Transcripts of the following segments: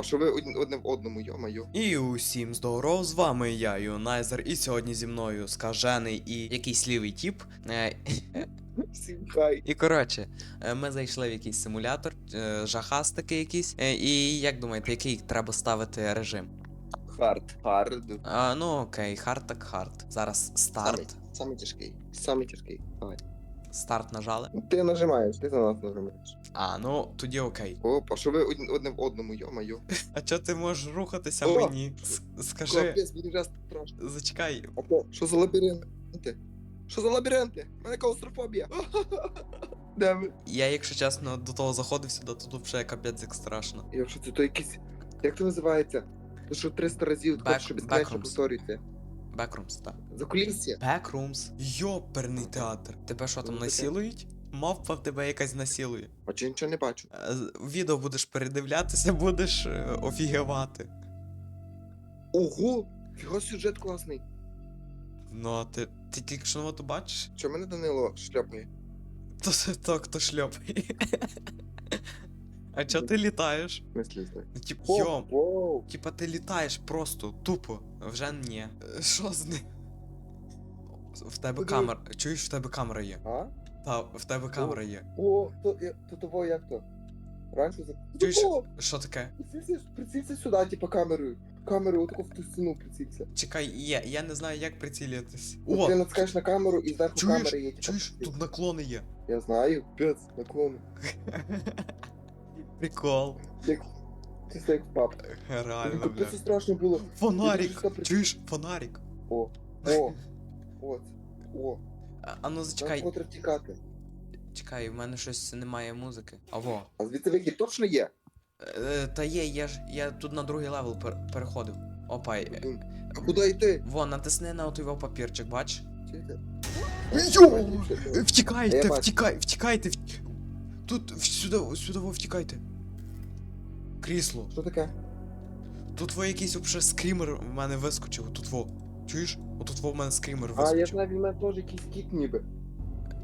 Опа, що ви одне в одному, йо-моє. І усім здоров, з вами я, Юнайзер, і сьогодні зі мною скажений і якийсь лівий тіп. Е, Всім хай. І коротше, е, ми зайшли в якийсь симулятор, е, жахас такий якийсь. І як думаєте, який треба ставити режим? Хард. Хард. А, ну окей, хард так хард. Зараз старт. Самий тяжкий. Самий тяжкий. Давай. Старт нажали. Ти нажимаєш, ти за нас нажимаєш. А, ну тоді окей. Опа, що ви одні- одне в одному, йо-моє. А чого ти можеш рухатися О! мені? С- Скажи, Капець, мені вже страшно. зачекай. А то, що за лабіринти? Що за лабіринти? У мене клаустрофобія. Де ви? Я, якщо чесно, до того заходив сюди, то тут вже капець як страшно. Якщо це то якийсь. Як це називається? То що 300 разів Back- хочеш, що безконечно backrooms. повторюється. Backrooms, так. За кулісся. Backrooms. Йоперний театр. Тебе що там Ну, насілують? Мавпа в тебе якась насілує. А чи нічого не бачу? Е, Відео будеш передивлятися, будеш е, офігевати. Ого! Фіга сюжет класний. Ну, а ти, ти тільки що ну, бачиш? Що мене Данило шльопає? То то шльопає. А чого ти літаєш? Не слізно. Ну, Тип, йом. Воу! Типа ти літаєш просто, тупо. Вже ні. Е, Що з ним? В тебе Куди? камера. Чуєш, в тебе камера є. А? Та, в тебе камера є. О, то, я- то того як то? Раніше за... Чуєш? О, Що таке? прицілься, прицілься сюди, типа камерою. Камерою отако в ту стіну прицілься. Чекай, є, я не знаю, як прицілитись. О! Ти натискаєш на камеру і зверху Чуєш? камери є. Чуєш, тут наклони є. Я знаю, пец, наклон. Прикол. Як... Чисто як пап. Реально, бля. Капець страшно було. Фонарик! Я дуже Чуєш? Фонарик. О, о, от, о. А, а ну зачекай, треба втікати. чекай, в мене щось немає музики. Аво. А звідси вихід точно є? Е, та є, я ж я тут на другий левел пер- переходив. Опа. е. А куди йти? Во, натисни на отой папірчик, бач? Чекай. Йоу! Я Втікайте, бачу. втікай, втікайте. вт- Тут сюди, сюди во втікайте. Крісло. Що таке? Тут во якийсь вообще скрімер в мене вискочив. Тут во. Чуєш? Отут во в мене скрімер А, я вискочив. знаю, він мене теж якийсь кіт ніби.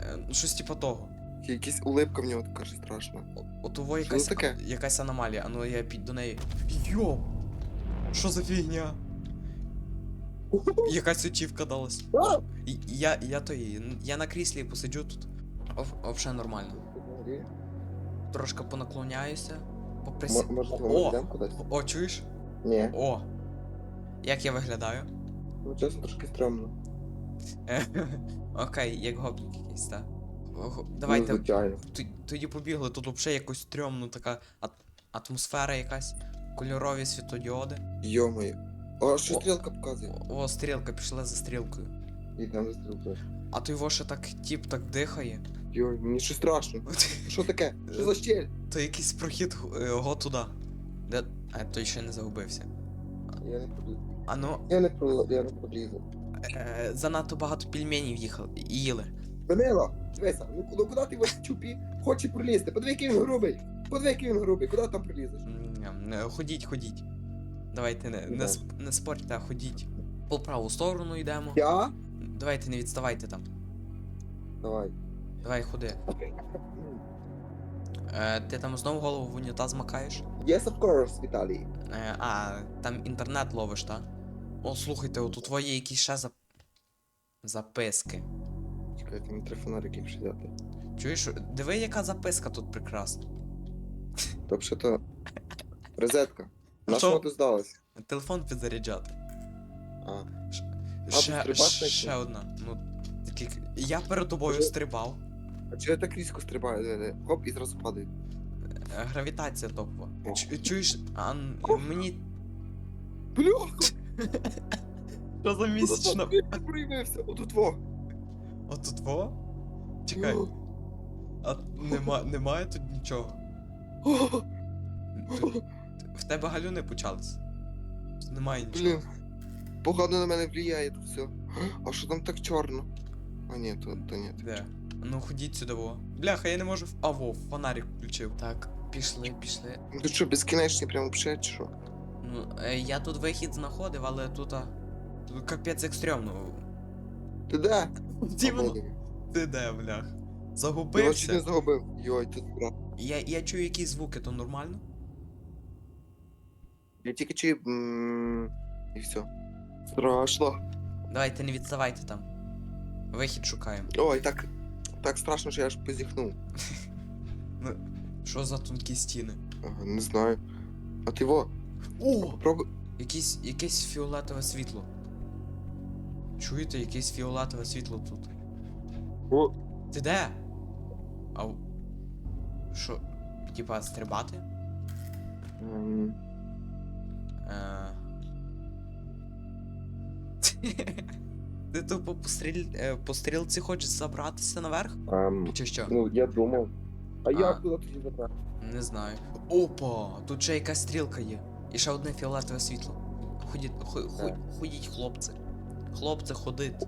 Е, ну, Щось типа того. Якась улипка в нього така ж страшна. От во якась, таке? якась аномалія, а ну я під до неї. Йо! Що за фігня? Якась очівка далась. І- Я, я то є, я на кріслі посиджу тут. Вообще нормально. Трошки понаклоняюся. Поприсі... М- Може, ми О! йдемо кудись? О, чуєш? Ні. О! Як я виглядаю? Ну, чесно, трошки стрьомно. Е, Окей, як гопнік якийсь, так. Ого, Ну, звичайно. т- тоді побігли, тут взагалі якось стрьомно така ат- атмосфера якась, кольорові світодіоди. Йо-моє. А що О. стрілка показує? О, о, стрілка, пішла за стрілкою. Йдемо за стрілкою. А той во ще так тіп так дихає. Йой, мені щось страшно. Що таке? Що за щель? То якийсь прохід е, го туди. Де. А той ще не загубився. Я не пролізу. А ну, Я не пролізу, я не пролізу. е, занадто багато пельменів їхали їли. Данило, дивися, ну, ну куди ти в чупі хоче пролізти? Подиви, який він грубий. Подиви, який він грубий, куди там пролізеш? М, е, Ходіть, ходіть. Давайте не, не, сп- не спорте, а ходіть. По праву сторону йдемо. Я? Давайте не відставайте там. Давай. Давай ходи. Е, ти там знову голову в унітаз макаєш? Yes, of course, Віталій. Е, а, там інтернет ловиш, та? О, слухайте, от у твої якісь ще зап... записки. Чекайте, мені треба фонарик якщо взяти. Чуєш, диви, яка записка тут прекрасна. Тобто то розетка. На Що? ти здалась? Телефон підзаряджати. А. Ще, ще одна. Ну. Я перед тобою стрибав. А чи я так різко стрибаю? Де, де? Хоп, і зразу падаю. Е, Гравітація топова. О. Чу- Чуєш, а н- мені. Бляха! Що за місячна. Я проявився, отут во. От во? Чекай, а нема, немає тут нічого. О, Тут- В тебе галюни почались. Тут немає нічого. Блін. Погано на мене влияє тут все. А що там так чорно? А ні, то, то ні. Де? Ну ходіть сюди, во. Бляха, я не можу. А во, фонарик включив. Так, пішли, пішли. Ну Тут що, безкінечний прямо взагалі, чи що? Ну, е, я тут вихід знаходив, але тут. а, Тут капець як стрьомно. Ти де? Обалдеть. ти де, блях? Я чуть не Загубився. загубив. Йой, тут брат. Я, я чую якісь звуки, то нормально? Я тільки чую. м, І все. Страшно. Давайте не відставайте там. Вихід шукаємо. Ой, так. Так страшно, що я аж позіхнув. Ну, що за тонкі стіни? Ага, не знаю. А ти во, О! попробуй. Якесь, якесь фіолетове світло. Чуєте, якесь фіолетове світло тут. О, Ти де? Ау. Що? Типа стрибати? ем, Е... Ти тупо по, стріль... е, по стрілці хочеш забратися наверх? ем, Чи що? ну, я думав. А А. як туди тоді забрати? Не знаю. Опа! Тут ще якась стрілка є. І ще одне фіолетове світло. Ходіть, хо, хо, Так. ходіть, хлопці. Хлопці, ходить.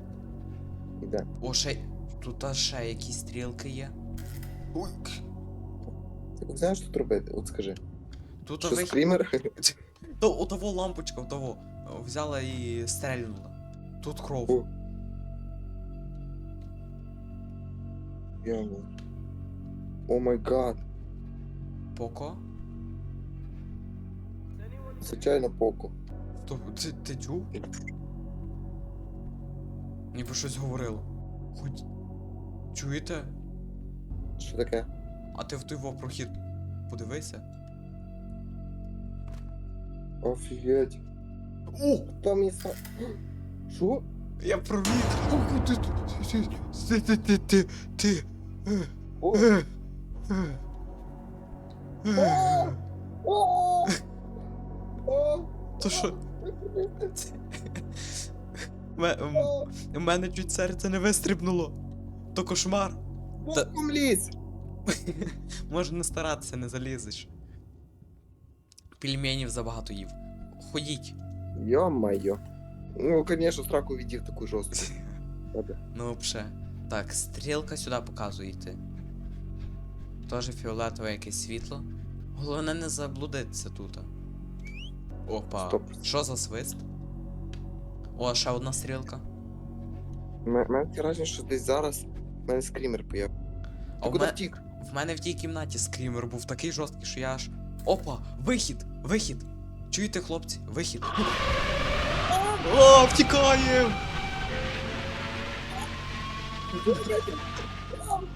Іде. О, ще. Тут аж ще якісь стрілки є. Ой, Ти знаєш, що тут робити? От скажи. Тут Що, вихід. скрімер? То у того лампочка, у того. Взяла і стрельнула. Тут кров. О. Яно. О май гад. Поко? Звичайно, поко. То ти, ти чув? Ніби щось говорило. Хоть. Чуєте? Що таке? А ти в той во прохід подивися. Офігеть. О! Там є са... Що? Я провів! О, ти, ти, ти, ти, ти, ти, е, О! О! О! То що? У мене чуть серце не вистрибнуло. То кошмар. Боком лізь! Можна не старатися, не залізеш. Пельменів забагато їв. Ходіть. Йо-майо. Ну, конечно, страку відів таку жорстку. Ну, вже. Так, стрілка сюди показує йти. Тоже фіолетове якесь світло. Головне не заблудитися тут. Опа. Стоп. Що за свист? О, ще одна стрілка. У мене таке враження, що десь зараз в мене скрімер появ. А в, куди ме... втік? в мене в тій кімнаті скрімер був такий жорсткий, що я аж. Опа! Вихід! Вихід! Чуєте, хлопці? Вихід! О, втікаємо!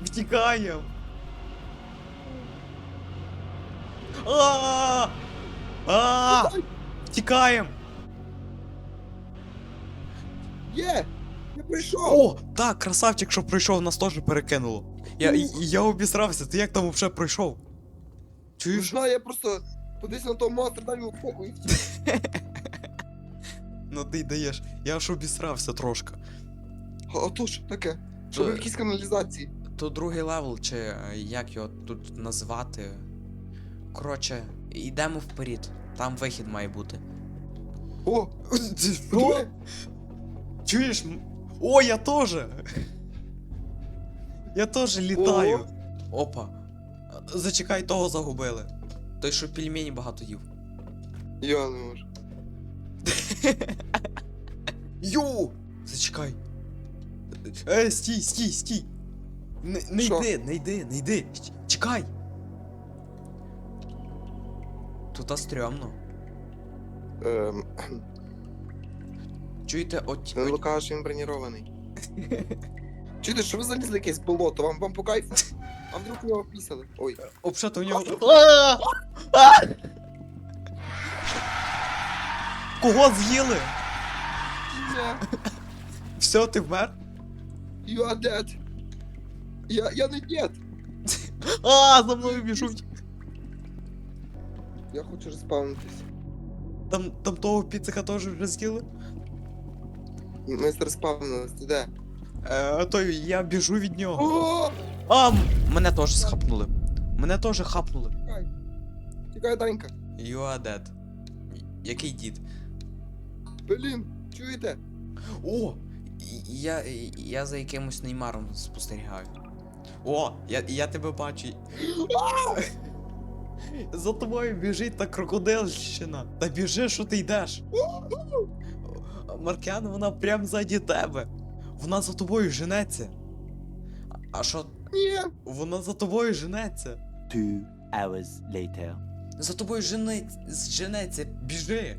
Втікаємо! А! А! Втікаємо! Є! Я прийшов! О, так, красавчик, що пройшов, нас теж перекинуло. Я, і я обісрався, ти як там взагалі пройшов? Не Чуєш? знаю, я просто подивився на того монстра, дав йому і. Ну ти й даєш, я аж обісрався трошки. А а то що таке? Що То- ви в якійсь каналізації? То другий левел, чи е, як його тут назвати. Коротше, йдемо вперед. Там вихід має бути. О! О, Чуєш? О, я теж! Я теж літаю. Опа. Зачекай, того загубили. Той, що пельмені багато їв. Я не можу. Йоу! Зачекай. Е, стій, стій, стій. Не, не Що? йди, не йди, не йди. Ч- Чекай. Тут стрьомно. Ем, Чуєте, от, він от Лука, що він бронірований. Чуєте, що ви залізли якесь болото? Вам, вам по кайфу? А вдруг в нього пісали? Ой. обшато в нього. Кого з'їли? Все, ти вмер? You are dead. Я, я не дід. А, за мною біжуть. Я хочу респавнитись. Там, там того піцеха теж вже з'їли. Ми респавнились, ти де? Е, то я біжу від нього. О! А, м- мене теж схапнули. Мене теж хапнули. Тікай. Тікай, Данька. You are dead. Який дід? Блін, чуєте? О! Я, я за якимось неймаром спостерігаю. О, я, я тебе бачу. За тобою біжить та крокодилщина. Та біжи, що ти йдеш. Маркян, вона прям ззаді тебе. Вона за тобою женеться. А- що? Ні. Вона за тобою женеться. Two hours later. За тобою женець, женеться, біжи!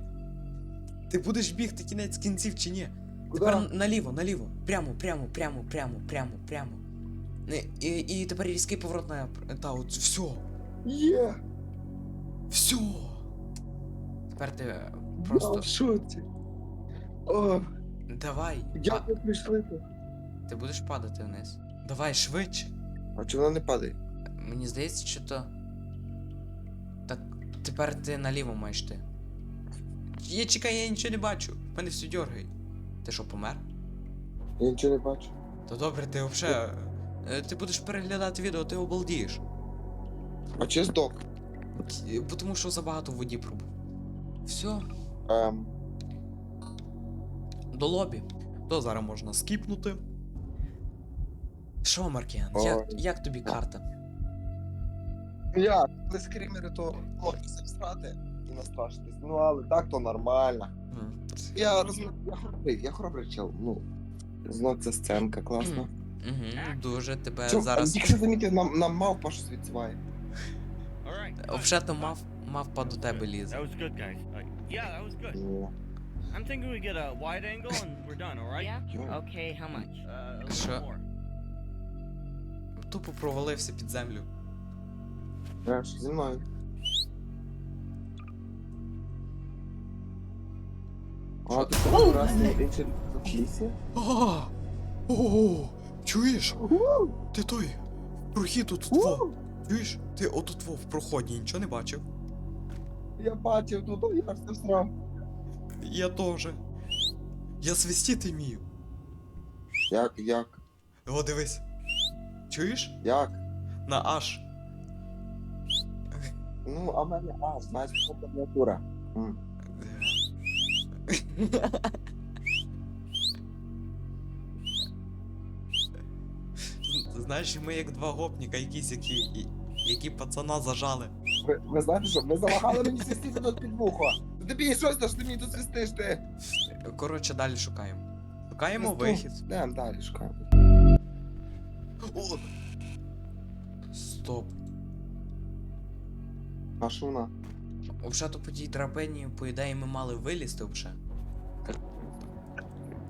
Ти будеш бігти кінець кінців чи ні? Тепер наліво, наліво. Прямо, прямо, прямо, прямо, прямо, прямо. І, і тепер різкий поворот на. Та, от все. Є! Все. Тепер ти Я просто. в шоці. О, Давай. як ви прийшли тут? Ти будеш падати вниз. Давай швидше. А чого вона не падає? Мені здається, що то. Так, тепер ти наліво маєш ти. Я чекай, я нічого не бачу. Мене все дергає. Ти що, помер? Я нічого не бачу. То добре, ти взагалі. Ти будеш переглядати відео, ти обалдієш. А чи здох? Е, Бо тому що забагато в воді пробув. Все, Ем, до лобі. То зараз можна скіпнути. Що, Маркіан, як, як тобі карта? я, коли скрімери, то можна всрати і настрашитись. Ну, але так то нормально. М, Я розумію, я хоробрий, я хоробрий чел. Ну, знов ця сценка класна. Мгм, дуже тебе Чо, зараз. Якщо замітив, нам, нам мавпа щось відсуває. All right. good. Взагалі мав, мавпа до тебе лізе. That was good, guys. Uh, yeah, that was good. I'm thinking we get a wide angle and we're done. All right? Yeah? йо. Okay, how much? Uh, a little Sure. more. Тупо провалився під землю. Знаєш, зі мною. А, ти що, красний речі в лісі? А! О! Чуєш? Ти той? Прохід тут во. Чуєш? Ти отут во в проході нічого не бачив? Я бачив тут, я все всрав. Я теж. Я свистіти вмію. Як, як, О, дивись. Чуєш? як? На аж. Ну, а в мене, а, це клавіатура. М. Знаєш, ми як два гопніка якісь, які, які пацана зажали. Ви, ви знаєте що, ви залагали мені свистіти тут під вухо. Тобі щось, що ти мені тут свистиш, ти? Коротше, далі шукаємо. Шукаємо Свисту. вихід. Йдемо далі, шукаємо. О! Стоп. А що вона? Вже то по тій драбині, по ідеї, ми мали вилізти вже.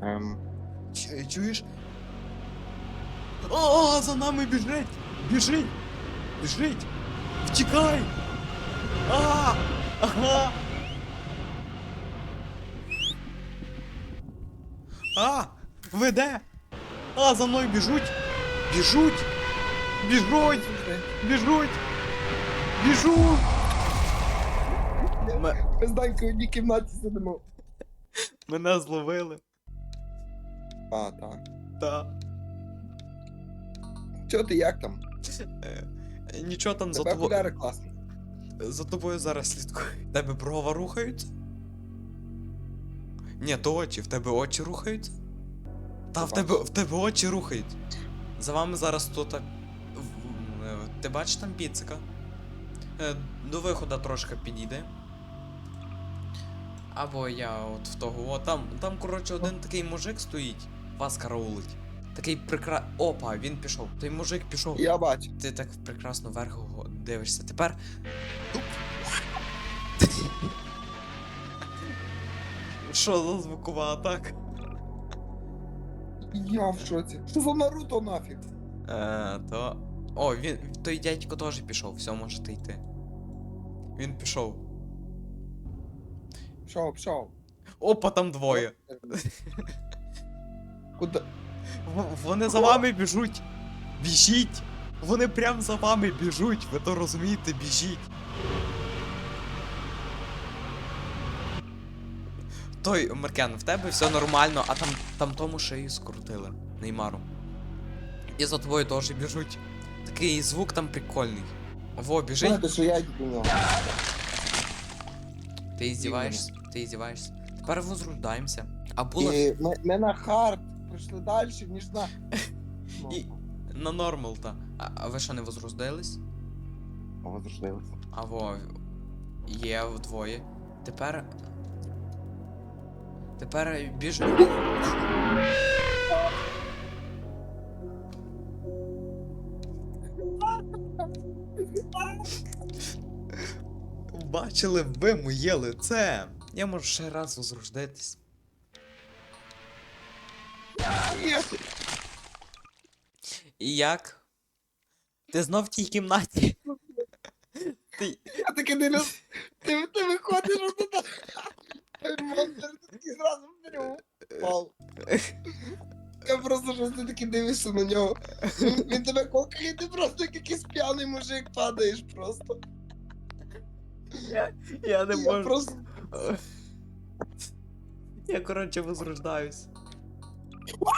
Ем, Ч- Чуєш? О, за нами біжить! Біжить! Біжить! Втікай! А! Ага! А! Веде! А, за мною біжуть! Біжуть! Біжуть! Біжуть! Біжуть! Ми з Данькою в одній кімнаті сидимо. Мене зловили. А, так. Та. Чого ти, як там? Е, Нічого там за Тебе тобою. окуляри класні. За тобою зараз слідкую. Тебе брова рухаються? Ні, то очі, в тебе очі рухаються? Та в тебе, в тебе очі рухаються. За вами зараз то так. в- е, Ти бачиш там піцика? Е, До виходу трошки підійде. Або я от в того. О, там, там, коротше, один такий мужик стоїть, вас караулить. Такий прекра... Опа, він пішов. Той мужик пішов. Я бачу. Ти так прекрасно вверх го- дивишся. Тепер. Що за звукова атака? Я в шоці. Що за Наруто нафіг? Е, то. О, він. Той дядько теж пішов, все, можете йти. Він пішов. Пшов, пшов. Опа, там двоє. Куди? В- Вони за вами біжуть. Біжіть! Вони прям за вами біжуть, ви то розумієте, біжіть. Той, Маркен, в тебе все нормально, а там, там тому шию скрутили. Неймару. І за тобою теж біжуть. Такий звук там прикольний. Во, біжить. Знаєте, що я. Ти іздіваєшся? Ти іздіваєшся? Тепер возрождаємося. А було І ми, ми на хард пройшли далі, ніж на... І- на нормал, та. А, а ви що не возрождались? О, заждалися. А во, є вдвоє. Тепер. Тепер біжи. бачили б ви моє лице. Я можу ще раз возрождитись. Ні. І як? Ти знов в тій кімнаті? Ти... Я таки дивлюсь, ти, ти виходиш отуди. Монстр такий зразу беру. Пал. Я просто щось ти таки дивишся на нього. Він, тебе кокає, і ти просто як якийсь п'яний мужик падаєш просто. Я, я не Я просто. Я коротше возрождаюсь.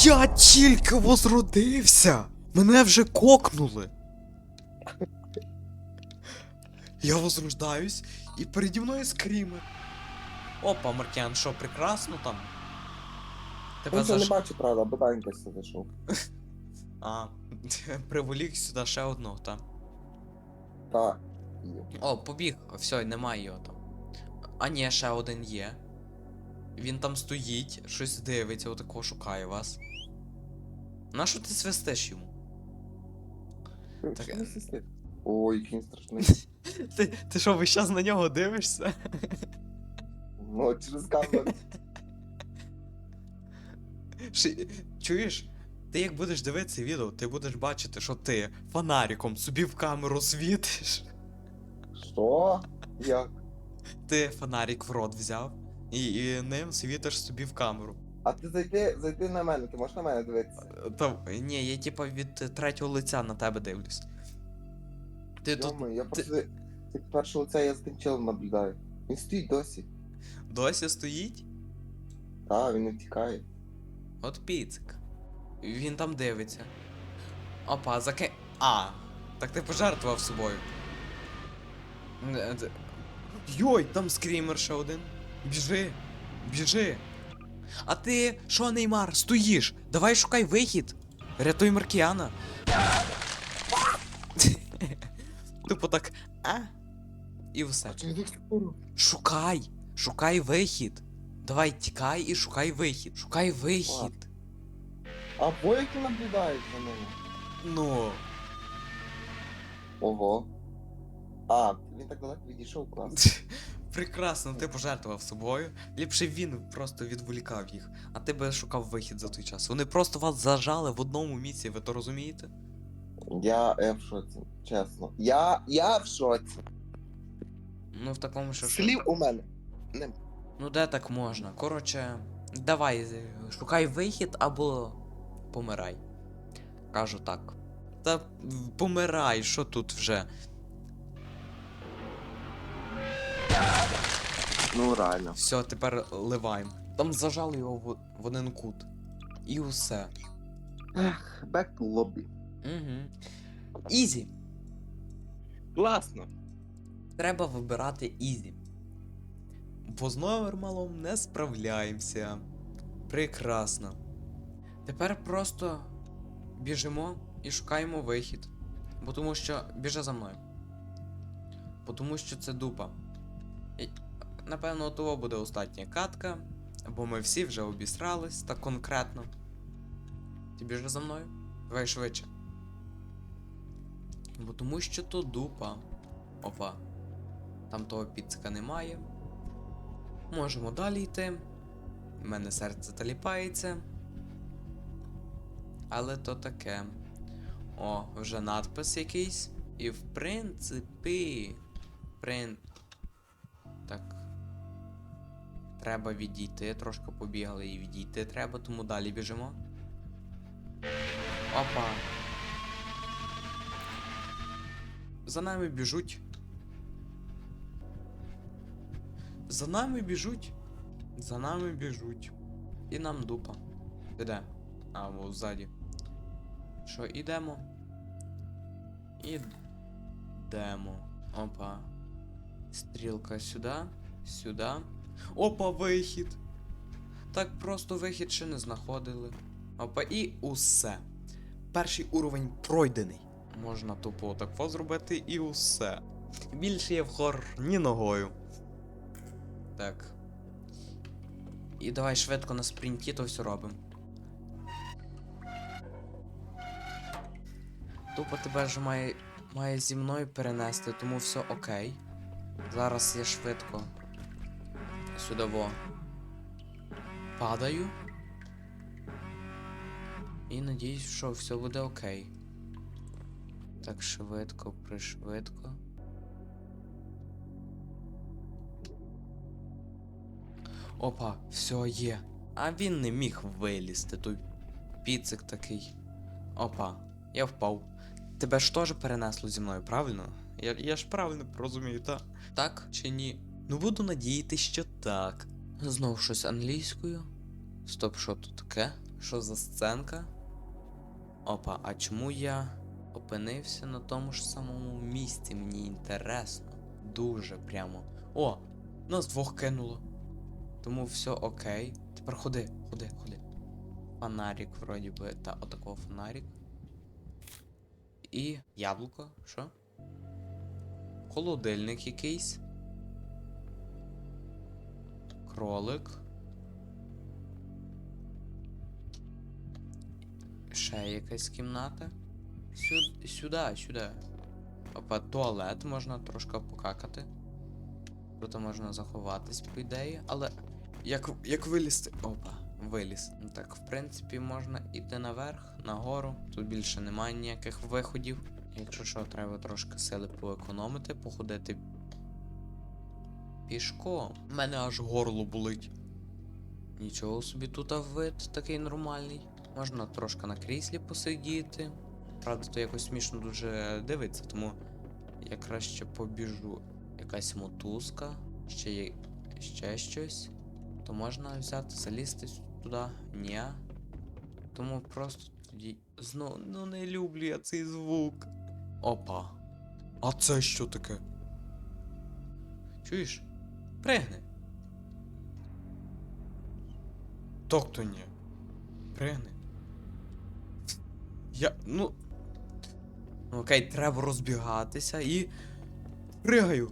Я тільки возродився! Мене вже кокнули. Я возрождаюсь і переді мною скрімер. Опа, Маркіан, що, прекрасно там? Тебе Я не бачу, правда, боданько сюди зайшов. А, приволік сюди ще одного, та. Так. О, побіг, все, немає його там. А ні, ще один є. Він там стоїть, щось дивиться, отакого шукає вас. Нащо ти свистиш йому? Так, Що е. Ой, який він страшний. Ти, ти що, весь час на нього дивишся? Ну, через камеру. Ши- Чуєш? Ти як будеш дивитися відео, ти будеш бачити, що ти фонариком собі в камеру світиш. Що? Як? Ти фонарик в рот взяв і, і ним світиш собі в камеру. А ти зайди, зайди на мене, ти можеш на мене дивитися? Та ні, я типа від е, третього лиця на тебе дивлюсь. Ти тут Йоми, я просто від першого лиця я з тим челом наблюдаю. Він стоїть досі. досі стоїть? Так, він не втікає. От піцик. Він там дивиться. Опа, заки. А, так ти пожертвував собою. Е, Йой, там скрімер ще один. Біжи, біжи. А ти що, Неймар, стоїш? Давай шукай вихід. Рятуй Маркіана. Тупо так. А? І все. Шукай! Шукай вихід! Давай тікай і шукай вихід. Шукай вихід. А бо ти наблюдаєш за ними? Ну. Ого. А, він так далеко відійшов клас. Прекрасно, ти пожертвував собою. Ліпше він просто відволікав їх, а ти би шукав вихід за той час. Вони просто вас зажали в одному місці, ви то розумієте? Я, я в шоці, чесно. Я, я в шоці. Ну в такому що. Слів у мене. Не. Ну де так можна? Коротше, давай, е, шукай вихід або помирай. Кажу так. Та помирай, що тут вже? Ну реально. Все, тепер ливаємо. Там зажали його в, в один кут. І усе. Ех, back to lobby. Угу. Ізі. Класно. Треба вибирати ізі. Бо з нормалом не справляємося. Прекрасно. Тепер просто біжимо і шукаємо вихід. Бо тому що. Біжи за мною. Бо тому що це дупа. Напевно, того буде остання катка. Бо ми всі вже обісрались так конкретно. Ти біжи за мною? Давай швидше. Бо тому що то дупа. Опа. Там того піцика немає. Можемо далі йти. У мене серце таліпається. Але то таке. О, вже надпис якийсь. І в принципі. Прин... Так. Треба відійти. Трошки побігали і відійти треба, тому далі біжимо. Опа. За нами біжуть. За нами біжуть. За нами біжуть. І нам дупа. Ти? А, во ззаді. Що, ідемо? Ідемо. Опа. Стрілка сюди, сюди. Опа, вихід. Так просто вихід ще не знаходили. Опа, і усе. Перший уровень пройдений. Можна тупо так зробити і усе. Більше я в хор ні ногою. Так. І давай швидко на спринті то все робимо. Тупо тебе ж має має зі мною перенести, тому все окей. Зараз я швидко сюди во падаю. І надіюсь, що все буде окей. Так швидко, пришвидко. Опа, все є. А він не міг вилізти, той піцик такий. Опа, я впав. Тебе ж теж перенесло зі мною, правильно? Я, я ж правильно розумію, так? Так чи ні? Ну буду надіятись, що так. Знов щось англійською. Стоп, що тут таке? Що за сценка? Опа, а чому я опинився на тому ж самому місці? Мені інтересно. Дуже прямо. О! Нас двох кинуло. Тому все окей. Тепер ходи, ходи, ходи. Фонарик, вроді би, та отакого фонарик. І яблуко, що? Холодильник якийсь. Кролик. Ще якась кімната. Сюди, сюди, сюди. Опа, туалет можна трошки покакати. Тут можна заховатись, по ідеї, але. Як, як вилізти? Опа, виліз. Так, в принципі, можна іти наверх, нагору. Тут більше немає ніяких виходів. Якщо що, треба трошки сили поекономити, походити пішком. Мене аж горло болить. Нічого собі тут вид такий нормальний. Можна трошки на кріслі посидіти. Правда, то якось смішно дуже дивиться, тому я краще побіжу. Якась мотузка, ще є ще щось. То можна взяти, залізти туди. Ні. Тому просто тоді. Знову ну не люблю я цей звук. Опа. А це що таке? Чуєш? Пригни. Тобто ні. Пригни. Я. ну. Ну, Окей, треба розбігатися і. Пригаю.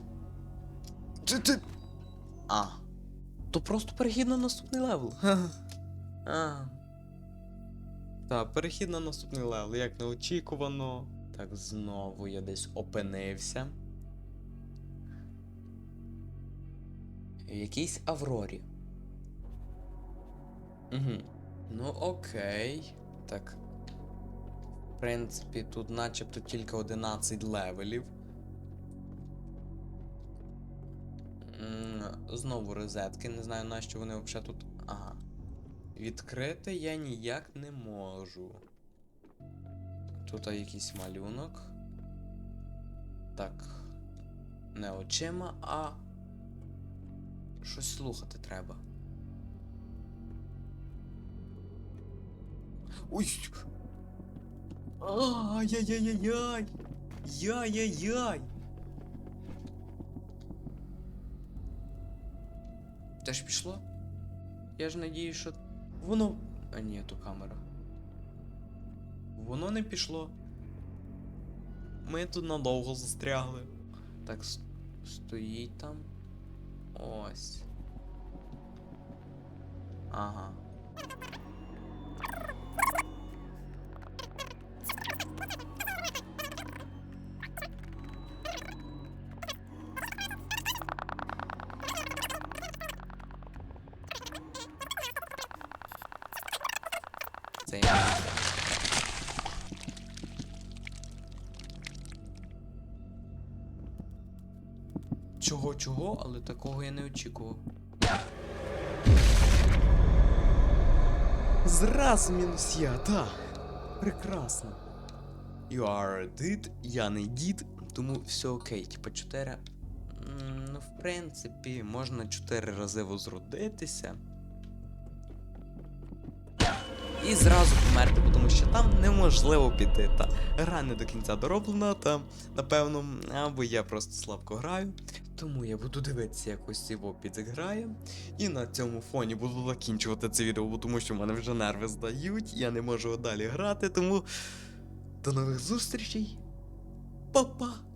Ти ти. А. То просто перехід на наступний левел. А. Так, перехід на наступний левел, як неочікувано. Так, знову я десь опинився. В якійсь Аврорі. Угу. Ну окей. Так. В принципі, тут начебто тільки 11 левелів. Знову розетки, не знаю нащо вони взагалі тут. Ага. Відкрити я ніяк не можу. Тут якийсь малюнок. Так. Не очима, а. Щось слухати треба. Ой! Ай-яй-яй-яй! Яй-яй-яй! Теж пішло? Я ж надію, що воно. А ні, то камера. Воно не пішло. Ми тут надовго застрягли. Так, стоїть там. Ось. Ага. Чого, чого, але такого я не очікував. Зразу мінус я, так. Прекрасно. You are a did, я не дід, тому все окей. Типа 4. Ну, в принципі, можна 4 рази возродитися. І зразу померти, тому що там неможливо піти. Та гра не до кінця дороблена, та напевно, або я просто слабко граю. Тому я буду дивитися, як ось цей вопіт. І на цьому фоні буду закінчувати це відео, тому що в мене вже нерви здають, я не можу далі грати, тому до нових зустрічей. Па-па!